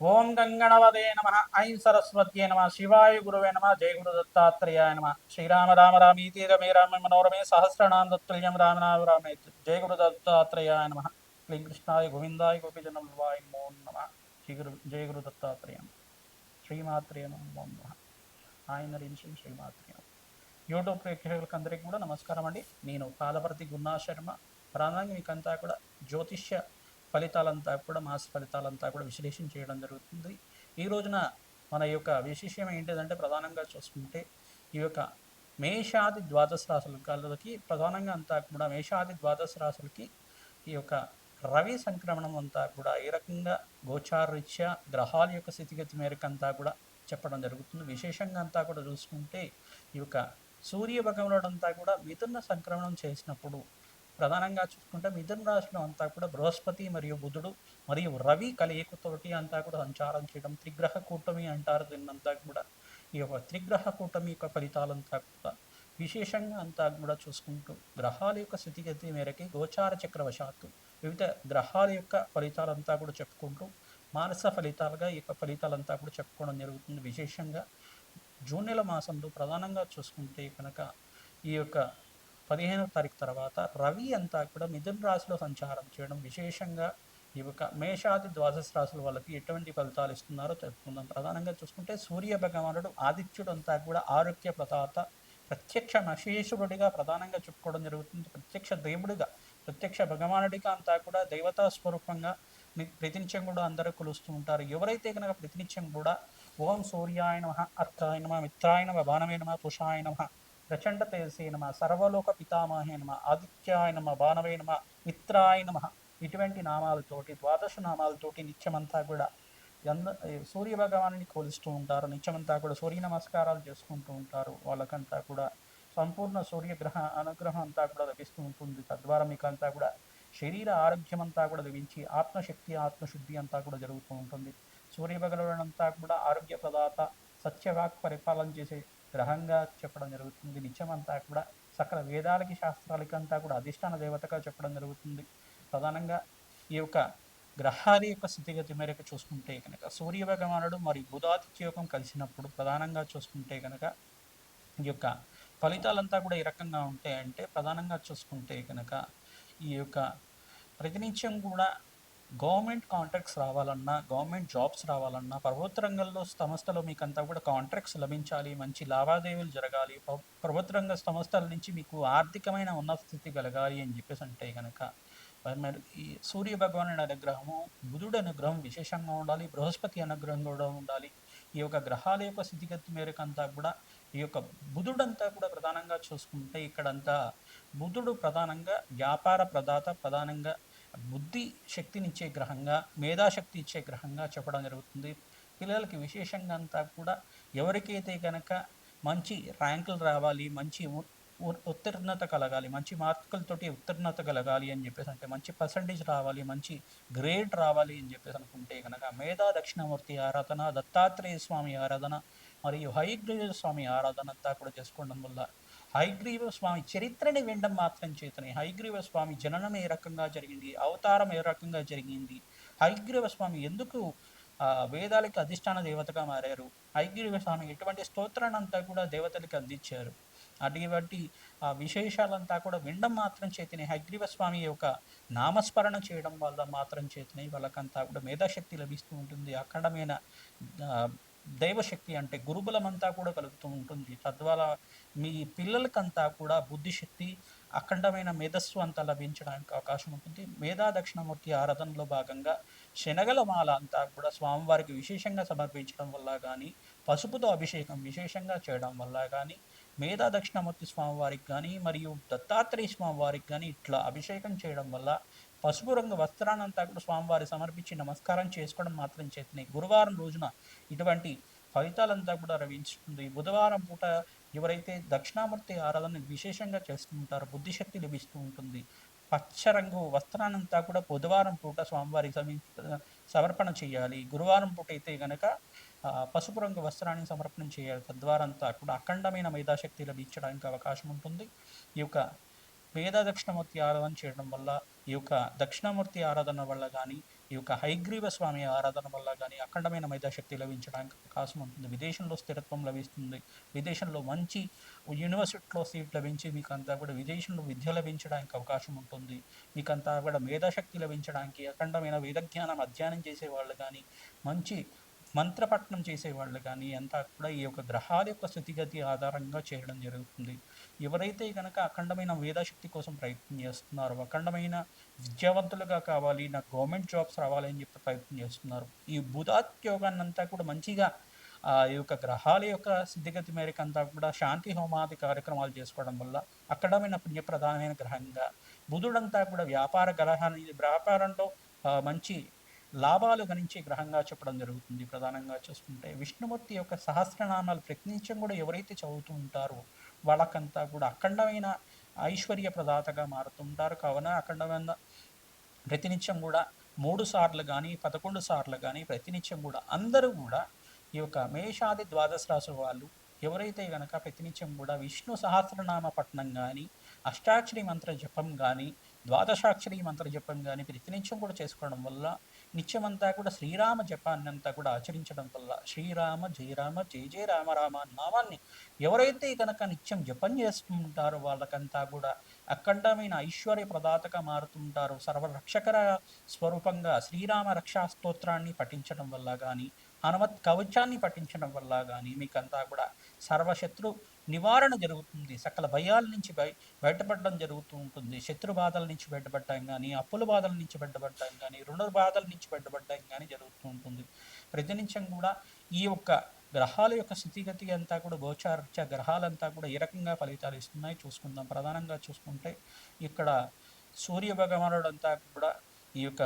ఓం గంగణవదే నమ. ఐం సరస్వత్యే నమ. శివాయ గురువే నమ. జయ గురు దత్తాత్రేయాయ నమ. శ్రీరామ రామ రామీతి రమే రామ మనోరమే సహస్రనామ దత్తుల్యం రామనామ రామే. జయ గురు దత్తాత్రేయాయ నమ. క్లీం కృష్ణాయ గోవిందాయ గోపిజనవాయ నమో నమ. శ్రీ గురు జయ గురు దత్తాత్రేయ. నమః. శ్రీమాత్రేయ నమో. నమ ఆయన రించిన శ్రీమాత్రేయ యూట్యూబ్ ప్రేక్షకులకు అందరికీ కూడా నమస్కారం అండి. నేను కాలపర్తి గున్నా శర్మ. ప్రధానంగా మీకంతా కూడా జ్యోతిష్య ఫలితాలంతా కూడా మాస ఫలితాలంతా కూడా విశ్లేషణ చేయడం జరుగుతుంది. ఈ రోజున మన యొక్క విశేషం ఏంటిదంటే ప్రధానంగా చూసుకుంటే ఈ యొక్క మేషాది ద్వాదశ రాశులకి ప్రధానంగా అంతా కూడా మేషాది ద్వాదశ రాశులకి ఈ యొక్క రవి సంక్రమణం అంతా కూడా ఏ రకంగా గోచారరీత్యా గ్రహాల యొక్క స్థితిగతి మేరకు అంతా కూడా చెప్పడం జరుగుతుంది. విశేషంగా అంతా కూడా చూసుకుంటే ఈ యొక్క సూర్య భగవానుడు అంతా కూడా మిథున సంక్రమణం చేసినప్పుడు ప్రధానంగా చూసుకుంటే మిథున రాశిలో అంతా కూడా బృహస్పతి మరియు బుధుడు మరియు రవి కలయికతోటి అంతా కూడా సంచారం చేయడం త్రిగ్రహ కూటమి అంటారు దీన్నంతా కూడా. ఈ యొక్క త్రిగ్రహ కూటమి యొక్క ఫలితాలంతా కూడా విశేషంగా అంతా కూడా చూసుకుంటూ గ్రహాల యొక్క స్థితిగతి మేరకి గోచార చక్రవశాత్తు వివిధ గ్రహాల యొక్క ఫలితాలంతా కూడా చెప్పుకుంటూ మానస ఫలితాలుగా ఈ యొక్క ఫలితాలంతా కూడా చెప్పుకోవడం జరుగుతుంది. విశేషంగా జూన్ నెల మాసంలో ప్రధానంగా చూసుకుంటే కనుక ఈ యొక్క పదిహేనవ తారీఖు తర్వాత రవి అంతా కూడా మిథున్ రాశిలో సంచారం చేయడం విశేషంగా ఈ యొక్క మేషాది ద్వాదశ రాశుల వాళ్ళకి ఎటువంటి ఫలితాలు ఇస్తున్నారో తెలుసుకుందాం. ప్రధానంగా చూసుకుంటే సూర్య భగవానుడు ఆదిత్యుడు అంతా కూడా ఆరోగ్య ప్రదాత ప్రత్యక్ష మహేశ్వరుడిగా ప్రధానంగా చెప్పుకోవడం జరుగుతుంది. ప్రత్యక్ష దేవుడిగా ప్రత్యక్ష భగవానుడిగా అంతా కూడా దేవతా స్వరూపంగా ప్రతినిత్యం కూడా అందరూ కొలుస్తూ ఉంటారు. ఎవరైతే కనుక ప్రతినిత్యం కూడా ఓం సూర్యాయ నమ అర్కాయ నమ మిత్రాయ నమ నమ నమ ప్రచండ తేజసే నమ సర్వలోక పితామహే నమ ఆదిత్యాయ నమ బాణవే నమ మిత్రాయ నమ ఇటువంటి నామాలతోటి ద్వాదశ నామాలతోటి నిత్యమంతా కూడా ఎంద సూర్య భగవాన్ని కొలుస్తూ ఉంటారు. నిత్యమంతా కూడా సూర్య నమస్కారాలు చేసుకుంటూ ఉంటారు. వాళ్ళకంతా కూడా సంపూర్ణ సూర్యగ్రహ అనుగ్రహం అంతా కూడా లభిస్తూ ఉంటుంది. తద్వారా మీకు అంతా కూడా శరీర ఆరోగ్యం అంతా కూడా లభించి ఆత్మశక్తి ఆత్మశుద్ధి అంతా కూడా జరుగుతూ ఉంటుంది. సూర్య అంతా కూడా ఆరోగ్య ప్రదాత సత్యవాక్ పరిపాలన చేసే గ్రహంగా చెప్పడం జరుగుతుంది. నిత్యమంతా కూడా సకల వేదాలకి శాస్త్రాలకి అంతా కూడా అధిష్టాన దేవతగా చెప్పడం జరుగుతుంది. ప్రధానంగా ఈ యొక్క గ్రహాల యొక్క స్థితిగతి మేరకు చూసుకుంటే కనుక సూర్య భగవానుడు మరియు బుధాదిత్య యోగం కలిసినప్పుడు ప్రధానంగా చూసుకుంటే కనుక ఈ యొక్క ఫలితాలంతా కూడా ఏ రకంగా ఉంటాయంటే ప్రధానంగా చూసుకుంటే కనుక ఈ యొక్క ప్రతినిత్యం కూడా గవర్నమెంట్ కాంట్రాక్ట్స్ రావాలన్నా గవర్నమెంట్ జాబ్స్ రావాలన్నా ప్రభుత్వ రంగంలో సంస్థలో మీకు అంతా కూడా కాంట్రాక్ట్స్ లభించాలి మంచి లావాదేవీలు జరగాలి ప్రభుత్వ రంగ సంస్థల నుంచి మీకు ఆర్థికమైన ఉన్నత స్థితి కలగాలి అని చెప్పేసి అంటే కనుక మరి ఈ సూర్య భగవానుడి అనుగ్రహము బుధుడు అనుగ్రహం విశేషంగా ఉండాలి బృహస్పతి అనుగ్రహం కూడా ఉండాలి. ఈ యొక్క గ్రహాల యొక్క స్థితిగతి మేరకు అంతా కూడా ఈ యొక్క బుధుడంతా కూడా ప్రధానంగా చూసుకుంటే ఇక్కడంతా బుధుడు ప్రధానంగా వ్యాపార ప్రదాత ప్రధానంగా బుద్ధి శక్తినిచ్చే గ్రహంగా మేధాశక్తి ఇచ్చే గ్రహంగా చెప్పడం జరుగుతుంది. పిల్లలకి విశేషంగా అంతా కూడా ఎవరికైతే కనుక మంచి ర్యాంకులు రావాలి మంచి ఉత్తీర్ణత కలగాలి మంచి మార్కులతోటి ఉత్తీర్ణత కలగాలి అని చెప్పేసి అంటే మంచి పర్సంటేజ్ రావాలి మంచి గ్రేడ్ రావాలి అని చెప్పేసి అనుకుంటే కనుక మేధా దక్షిణమూర్తి ఆరాధన దత్తాత్రేయ స్వామి ఆరాధన మరియు హైగ్రీవ స్వామి ఆరాధన అంతా కూడా చేసుకోవడం వల్ల హైగ్రీవ స్వామి చరిత్రని వినడం మాత్రం చేతనే. హైగ్రీవ స్వామి జననం ఏ రకంగా జరిగింది? అవతారం ఏ రకంగా జరిగింది? హైగ్రీవ స్వామి ఎందుకు వేదాలకి అధిష్టాన దేవతగా మారారు? హైగ్రీవ స్వామి ఎటువంటి స్తోత్రాన్ని అంతా కూడా దేవతలకి అందించారు? అటువంటి ఆ విశేషాలంతా కూడా వినడం మాత్రం చేతనే. హైగ్రీవ స్వామి యొక్క నామస్మరణ చేయడం వల్ల మాత్రం చేతనే. వాళ్ళకంతా కూడా మేధాశక్తి లభిస్తూ ఉంటుంది. అఖండమైన దైవశక్తి అంటే గురుబలం అంతా కూడా కలుగుతూ ఉంటుంది. తద్వారా మీ పిల్లలకంతా కూడా బుద్ధిశక్తి అఖండమైన మేధస్సు అంతా లభించడానికి అవకాశం ఉంటుంది. మేధా దక్షిణమూర్తి ఆరాధనలో భాగంగా శనగల మాల అంతా కూడా స్వామివారికి విశేషంగా సమర్పించడం వల్ల కానీ పసుపుతో అభిషేకం విశేషంగా చేయడం వల్ల కానీ మేధా దక్షిణమూర్తి స్వామివారికి కానీ మరియు దత్తాత్రేయ స్వామివారికి కానీ ఇట్లా అభిషేకం చేయడం వల్ల పసుపు రంగు వస్త్రానంతా కూడా స్వామివారి సమర్పించి నమస్కారం చేసుకోవడం మాత్రం చేతనే. గురువారం రోజున ఇటువంటి ఫలితాలంతా కూడా లభించుతుంది బుధవారం పూట ఎవరైతే దక్షిణామూర్తి ఆరాధన విశేషంగా చేస్తూ బుద్ధిశక్తి లభిస్తూ ఉంటుంది. పచ్చ రంగు వస్త్రానంతా కూడా బుధవారం పూట స్వామివారికి సమీ సమర్పణ చేయాలి. గురువారం పూట అయితే గనక పసుపు రంగు వస్త్రాన్ని సమర్పణ చేయాలి. తద్వారా అంతా కూడా అఖండమైన మేధాశక్తి లభించడానికి అవకాశం ఉంటుంది. ఈ యొక్క వేద దక్షిణమూర్తి ఆరాధన చేయడం వల్ల ఈ యొక్క దక్షిణామూర్తి ఆరాధన వల్ల కానీ ఈ యొక్క హైగ్రీవ స్వామి ఆరాధన వల్ల కానీ అఖండమైన మేధాశక్తి లభించడానికి అవకాశం ఉంటుంది. విదేశంలో స్థిరత్వం లభిస్తుంది. విదేశంలో మంచి యూనివర్సిటీలో సీట్ లభించి మీకు అంతా కూడా విదేశంలో విద్య లభించడానికి అవకాశం ఉంటుంది. మీకు అంతా కూడా మేధాశక్తి లభించడానికి అఖండమైన వేదజ్ఞానం అధ్యయనం చేసే వాళ్ళు కానీ మంచి మంత్రపట్నం చేసేవాళ్ళు కానీ అంతా కూడా ఈ యొక్క గ్రహాల యొక్క స్థితిగతి ఆధారంగా చేయడం జరుగుతుంది. ఎవరైతే కనుక అఖండమైన వేదాశక్తి కోసం ప్రయత్నం చేస్తున్నారో అఖండమైన విద్యావంతులుగా కావాలి నాకు గవర్నమెంట్ జాబ్స్ రావాలి అని చెప్పి ప్రయత్నం చేస్తున్నారు ఈ బుధాత్యోగాన్ని అంతా కూడా మంచిగా ఆ ఈ యొక్క గ్రహాల యొక్క స్థితిగతి మేరకు అంతా కూడా శాంతి హోమాది కార్యక్రమాలు చేసుకోవడం వల్ల అఖండమైన పుణ్యప్రధానమైన గ్రహంగా బుధుడంతా కూడా వ్యాపార గ్రహాన్ని వ్యాపారంలో మంచి లాభాలు గణించే గ్రహంగా చెప్పడం జరుగుతుంది ప్రధానంగా చూసుకుంటే. విష్ణుమూర్తి యొక్క సహస్రనామాలు ప్రతినిత్యం కూడా ఎవరైతే చదువుతూ ఉంటారో వాళ్ళకంతా కూడా అఖండమైన ఐశ్వర్య ప్రదాతగా మారుతుంటారు కావున అఖండమైన ప్రతినిత్యం కూడా మూడు సార్లు కానీ పదకొండు సార్లు కానీ ప్రతినిత్యం కూడా అందరూ కూడా ఈ యొక్క మేషాది ద్వాదశ రాశి వాళ్ళు ఎవరైతే కనుక ప్రతినిత్యం కూడా విష్ణు సహస్రనామ పఠనం కానీ అష్టాక్షరి మంత్ర జపం కానీ ద్వాదశాక్షరి మంత్ర జపం కానీ ప్రతినిత్యం కూడా చేసుకోవడం వల్ల నిత్యమంతా కూడా శ్రీరామ జపాన్ని అంతా కూడా ఆచరించడం వల్ల శ్రీరామ జయరామ జయ జయ రామ రామ నామాన్ని ఎవరైతే కనుక నిత్యం జపం చేస్తుంటారో వాళ్ళకంతా కూడా అఖండమైన ఐశ్వర్య ప్రదాతగా మారుతుంటారు సర్వరక్షకర స్వరూపంగా శ్రీరామ రక్షా స్తోత్రాన్ని పఠించడం వల్ల కానీ హనుమత్ కవచాన్ని పఠించడం వల్ల కానీ మీకంతా కూడా సర్వశత్రు నివారణ జరుగుతుంది. సకల భయాల నుంచి బయ బయటపడడం జరుగుతూ ఉంటుంది. శత్రు బాధల నుంచి బయటపడటం కానీ అప్పుల బాధల నుంచి బయటపడటం కానీ రుణ బాధల నుంచి బయటపడటం కానీ జరుగుతూ ఉంటుంది. ప్రతినిత్యం కూడా ఈ యొక్క గ్రహాల యొక్క స్థితిగతి అంతా కూడా గోచారత్య గ్రహాలంతా కూడా ఏ రకంగా ఫలితాలు ఇస్తున్నాయి చూసుకుందాం. ప్రధానంగా చూసుకుంటే ఇక్కడ సూర్య భగవానుడంతా కూడా ఈ యొక్క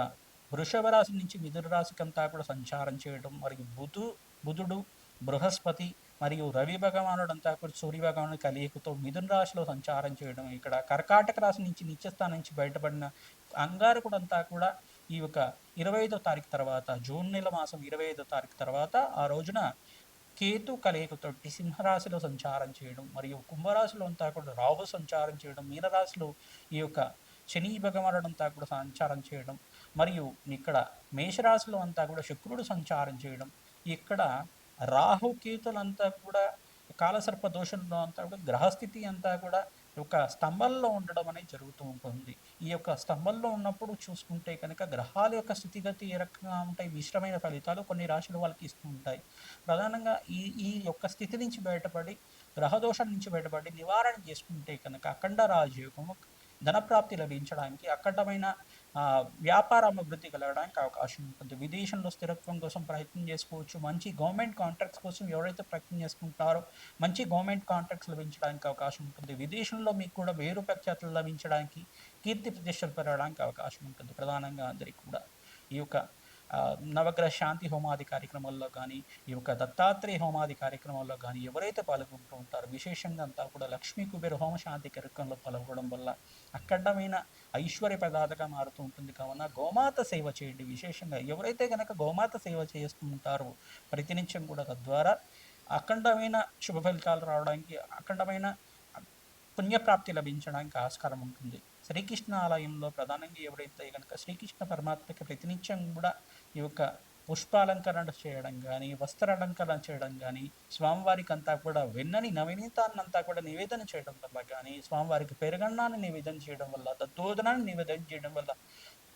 వృషభ రాశి నుంచి మిథున రాశికి అంతా కూడా సంచారం చేయడం మరియు బుధు బుధుడు బృహస్పతి మరియు రవి భగవానుడు అంతా కూడా సూర్య భగవానుడి కలియకతో మిథున రాశిలో సంచారం చేయడం ఇక్కడ కర్కాటక రాశి నుంచి నిత్యస్థానం నుంచి బయటపడిన అంగారకుడు అంతా కూడా ఈ యొక్క ఇరవై ఐదో తారీఖు తర్వాత జూన్ నెల మాసం ఇరవై ఐదో తారీఖు తర్వాత ఆ రోజున కేతు కలయికతోటి సింహరాశిలో సంచారం చేయడం మరియు కుంభరాశిలో అంతా కూడా రాహు సంచారం చేయడం మీనరాశిలో ఈ యొక్క శని భగవానుడు అంతా కూడా సంచారం చేయడం మరియు ఇక్కడ మేషరాశిలో అంతా కూడా శుక్రుడు సంచారం చేయడం ఇక్కడ రాహు కేతులంతా కూడా కాలసర్ప దోషంలో అంతా కూడా గ్రహస్థితి అంతా కూడా ఒక స్తంభంలో ఉండడం అనేది జరుగుతూ ఉంటుంది. ఈ యొక్క స్తంభంలో ఉన్నప్పుడు చూసుకుంటే కనుక గ్రహాల యొక్క స్థితిగతి ఏ రకంగా ఉంటాయి మిశ్రమైన ఫలితాలు కొన్ని రాశులు వాళ్ళకి ఇస్తూ ఉంటాయి. ప్రధానంగా ఈ ఈ యొక్క స్థితి నుంచి బయటపడి గ్రహదోషం నుంచి బయటపడి నివారణ చేసుకుంటే కనుక అఖండ రాజయోగము ధనప్రాప్తి లభించడానికి అఖండమైన వ్యాపార అభివృద్ధి కలగడానికి అవకాశం ఉంటుంది. విదేశంలో స్థిరత్వం కోసం ప్రయత్నం చేసుకోవచ్చు. మంచి గవర్నమెంట్ కాంట్రాక్ట్స్ కోసం ఎవరైతే ప్రయత్నం చేసుకుంటారో మంచి గవర్నమెంట్ కాంట్రాక్ట్స్ లభించడానికి అవకాశం ఉంటుంది. విదేశంలో మీకు కూడా వేరు ప్రఖ్యాతులు లభించడానికి కీర్తి ప్రతిష్టలు పెరగడానికి అవకాశం ఉంటుంది. ప్రధానంగా అందరికీ కూడా ఈ యొక్క నవగ్రహ శాంతి హోమాది కార్యక్రమాల్లో కానీ ఈ యొక్క దత్తాత్రేయ హోమాది కార్యక్రమాల్లో కానీ ఎవరైతే పాల్గొంటూ ఉంటారో విశేషంగా అంతా కూడా లక్ష్మీ కుబేర హోమ శాంతి కార్యక్రమంలో పాల్గొనడం వల్ల అఖండమైన ఐశ్వర్య ప్రదాతగా మారుతూ ఉంటుంది. కావున గోమాత సేవ చేయండి. విశేషంగా ఎవరైతే కనుక గోమాత సేవ చేస్తూ ఉంటారో ప్రతినిత్యం కూడా తద్వారా అఖండమైన శుభ ఫలితాలు రావడానికి అఖండమైన పుణ్యప్రాప్తి లభించడానికి ఆస్కారం ఉంటుంది. శ్రీకృష్ణ ఆలయంలో ప్రధానంగా ఎవరైతే కనుక శ్రీకృష్ణ పరమాత్మకి ప్రతినిత్యం కూడా ఈ యొక్క పుష్పాలంకరణ చేయడం కానీ వస్త్రాలంకరణ చేయడం కానీ స్వామివారికి అంతా కూడా వెన్నని నవనీతాన్నంతా కూడా నివేదన చేయడం వల్ల కానీ స్వామివారికి పెరగన్నాన్ని నివేదన చేయడం వల్ల దత్తోదనాన్ని నివేదన చేయడం వల్ల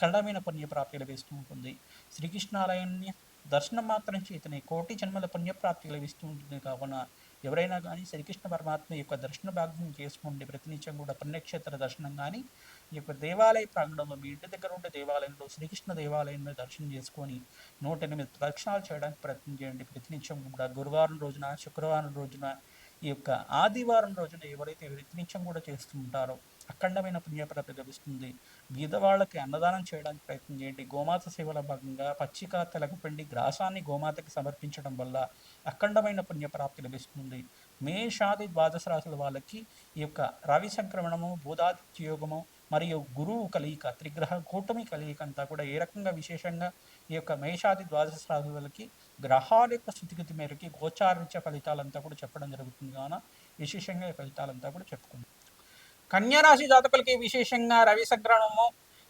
కళ్ళమైన పుణ్యప్రాప్తి లభిస్తూ ఉంటుంది. శ్రీకృష్ణాలయాన్ని దర్శనం మాత్రం చేతనే కోటి జన్మల పుణ్యప్రాప్తి లభిస్తూ ఉంటుంది. కావున ఎవరైనా కానీ శ్రీకృష్ణ పరమాత్మ యొక్క దర్శన భాగ్యం చేసుకోండి ప్రతినిత్యం కూడా పుణ్యక్షేత్ర దర్శనం కానీ ఈ యొక్క దేవాలయ ప్రాంగణంలో మీ ఇంటి దగ్గర ఉండే దేవాలయంలో శ్రీకృష్ణ దేవాలయంలో దర్శనం చేసుకొని నూట ఎనిమిది ప్రదక్షిణాలు చేయడానికి ప్రయత్నం చేయండి. ప్రతినిత్యం కూడా గురువారం రోజున శుక్రవారం రోజున ఈ యొక్క ఆదివారం రోజున ఎవరైతే ప్రతినిత్యం కూడా చేస్తూ ఉంటారో అఖండమైన పుణ్యప్రాప్తి లభిస్తుంది బీదవాళ్ళకి అన్నదానం చేయడానికి ప్రయత్నం చేయండి. గోమాత సేవల భాగంగా పచ్చిక తెలగపిండి గ్రాసాన్ని గోమాతకి సమర్పించడం వల్ల అఖండమైన పుణ్యప్రాప్తి లభిస్తుంది. మేషాది ద్వాదశ రాశుల వాళ్ళకి ఈ యొక్క రవి సంక్రమణము బోధాదిత్యయోగము మరియు గురువు కలియిక త్రిగ్రహ కూటమి కలియిక అంతా కూడా ఏ రకంగా విశేషంగా ఈ యొక్క మేషాది ద్వాదశ రాశులకి గ్రహాల యొక్క స్థితిగతి మేరకి గోచారించే ఫలితాలంతా కూడా చెప్పడం జరుగుతుంది. కావున విశేషంగా ఈ ఫలితాలంతా కూడా చెప్పుకుంటాం కన్యారాశి జాతకులకి విశేషంగా రవి సంక్రమణము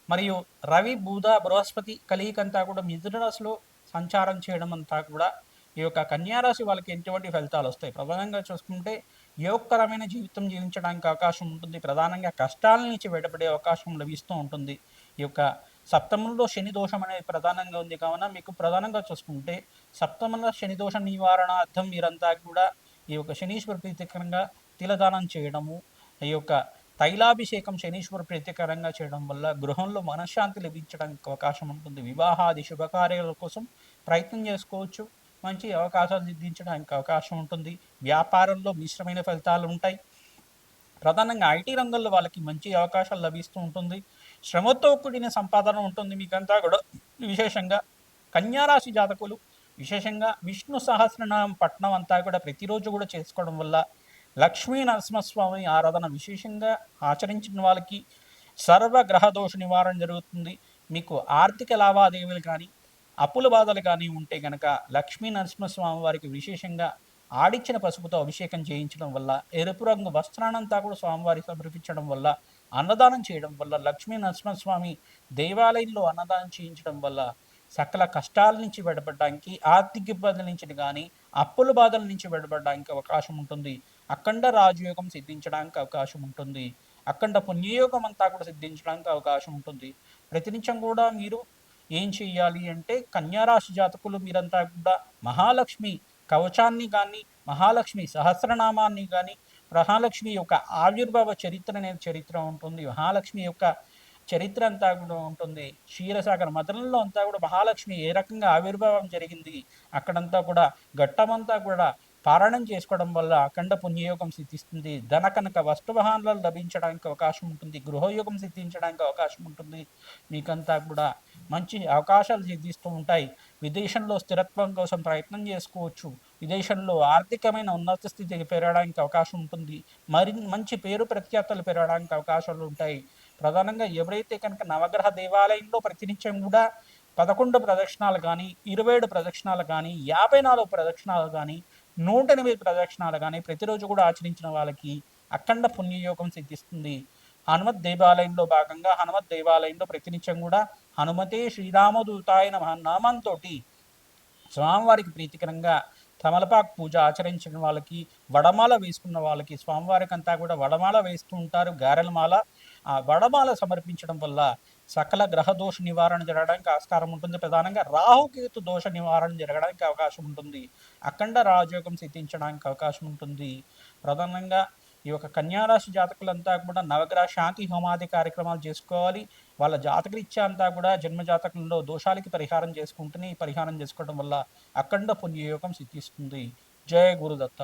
మరియు రవి బుధ బృహస్పతి కలియికంతా కూడా మిథున రాశిలో సంచారం చేయడం అంతా కూడా ఈ యొక్క కన్యారాశి వాళ్ళకి ఎటువంటి ఫలితాలు వస్తాయి? ప్రధానంగా చూసుకుంటే యోగకరమైన జీవితం జీవించడానికి అవకాశం ఉంటుంది. ప్రధానంగా కష్టాల నుంచి బయటపడే అవకాశం లభిస్తూ ఉంటుంది. ఈ యొక్క సప్తమంలో శని దోషం అనేది ప్రధానంగా ఉంది. కావున మీకు ప్రధానంగా చూసుకుంటే సప్తమంలో శని దోష నివారణార్థం మీరంతా కూడా ఈ యొక్క శనీశ్వర ప్రీతికరంగా తిలదానం చేయడము ఈ యొక్క తైలాభిషేకం శనీశ్వర ప్రత్యేకరంగా చేయడం వల్ల గృహంలో మనశ్శాంతి లభించడానికి అవకాశం ఉంటుంది. వివాహాది శుభకార్యాల కోసం ప్రయత్నం చేసుకోవచ్చు. మంచి అవకాశాలు సిద్ధించడానికి అవకాశం ఉంటుంది. వ్యాపారంలో మిశ్రమైన ఫలితాలు ఉంటాయి. ప్రధానంగా ఐటీ రంగంలో వాళ్ళకి మంచి అవకాశాలు లభిస్తూ ఉంటుంది. శ్రమతో కూడిన సంపాదన ఉంటుంది. మీకంతా కూడా విశేషంగా కన్యారాశి జాతకులు విశేషంగా విష్ణు సహస్రనామం పట్టణం అంతా కూడా ప్రతిరోజు కూడా చేసుకోవడం వల్ల లక్ష్మీ నరసింహస్వామి ఆరాధన విశేషంగా ఆచరించిన వాళ్ళకి సర్వగ్రహ దోష నివారణ జరుగుతుంది. మీకు ఆర్థిక లావాదేవీలు కానీ అప్పుల బాధలు కానీ ఉంటే కనుక లక్ష్మీ నరసింహస్వామి వారికి విశేషంగా ఆడిచ్చిన పసుపుతో అభిషేకం చేయించడం వల్ల ఎరుపు రంగు వస్త్రానంతా కూడా స్వామివారికి సమర్పించడం వల్ల అన్నదానం చేయడం వల్ల లక్ష్మీ నరసింహస్వామి దేవాలయంలో అన్నదానం చేయించడం వల్ల సకల కష్టాల నుంచి బయటపడడానికి ఆర్థిక ఇబ్బందుల నుంచి కానీ అప్పుల బాధల నుంచి బయటపడడానికి అవకాశం ఉంటుంది. అఖండ రాజయోగం సిద్ధించడానికి అవకాశం ఉంటుంది. అఖండ పుణ్యయోగం అంతా కూడా సిద్ధించడానికి అవకాశం ఉంటుంది. ప్రతినిత్యం కూడా మీరు ఏం చెయ్యాలి అంటే కన్యారాశి జాతకులు మీరంతా కూడా మహాలక్ష్మి కవచాన్ని కానీ మహాలక్ష్మి సహస్రనామాన్ని కానీ మహాలక్ష్మి యొక్క ఆవిర్భావ చరిత్ర అనేది చరిత్ర ఉంటుంది. మహాలక్ష్మి యొక్క చరిత్ర అంతా కూడా ఉంటుంది. క్షీరసాగర్ మదనంలో అంతా కూడా మహాలక్ష్మి ఏ రకంగా ఆవిర్భావం జరిగింది? అక్కడంతా కూడా ఘట్టమంతా కూడా పారాయణం చేసుకోవడం వల్ల అఖండ పుణ్యయోగం సిద్ధిస్తుంది. ధన కనుక వస్తువాహనాలు లభించడానికి అవకాశం ఉంటుంది. గృహయోగం సిద్ధించడానికి అవకాశం ఉంటుంది. మీకంతా కూడా మంచి అవకాశాలు సిద్ధిస్తూ ఉంటాయి. విదేశంలో స్థిరత్వం కోసం ప్రయత్నం చేసుకోవచ్చు. విదేశంలో ఆర్థికమైన ఉన్నత స్థితికి పెరగడానికి అవకాశం ఉంటుంది. మరి మంచి పేరు ప్రఖ్యాతలు పెరగడానికి అవకాశాలు ఉంటాయి. ప్రధానంగా ఎవరైతే కనుక నవగ్రహ దేవాలయంలో ప్రతినిత్యం కూడా పదకొండు ప్రదక్షిణాలు కానీ ఇరవై ఏడు ప్రదక్షిణాలు కానీ యాభై నాలుగు ప్రదక్షిణాలు కానీ నూట ఎనిమిది ప్రదక్షిణాలు కానీ ప్రతిరోజు కూడా ఆచరించిన వాళ్ళకి అఖండ పుణ్యయోగం సిద్ధిస్తుంది. హనుమత్ దేవాలయంలో భాగంగా హనుమత్ దేవాలయంలో ప్రతినిత్యం కూడా హనుమతే శ్రీరామదూతాయన నామంతో స్వామివారికి ప్రీతికరంగా తమలపాకు పూజ ఆచరించిన వాళ్ళకి వడమాల వేసుకున్న వాళ్ళకి స్వామివారికి అంతా కూడా వడమాల వేస్తూ ఉంటారు గారెలమాల. ఆ వడమాల సమర్పించడం వల్ల సకల గ్రహ దోష నివారణ జరగడానికి ఆస్కారం ఉంటుంది. ప్రధానంగా రాహుకేతు దోష నివారణ జరగడానికి అవకాశం ఉంటుంది. అఖండ రాజయోగం సిద్ధించడానికి అవకాశం ఉంటుంది. ప్రధానంగా ఈ యొక్క కన్యారాశి జాతకులంతా కూడా నవగ్రహ శాంతి హోమాది కార్యక్రమాలు చేసుకోవాలి. వాళ్ళ జాతకరీత్యా అంతా కూడా జన్మజాతకంలో దోషాలకి పరిహారం చేసుకుంటూనే ఈ పరిహారం చేసుకోవడం వల్ల అఖండ పుణ్యయోగం సిద్ధిస్తుంది. జయ గురుదత్త.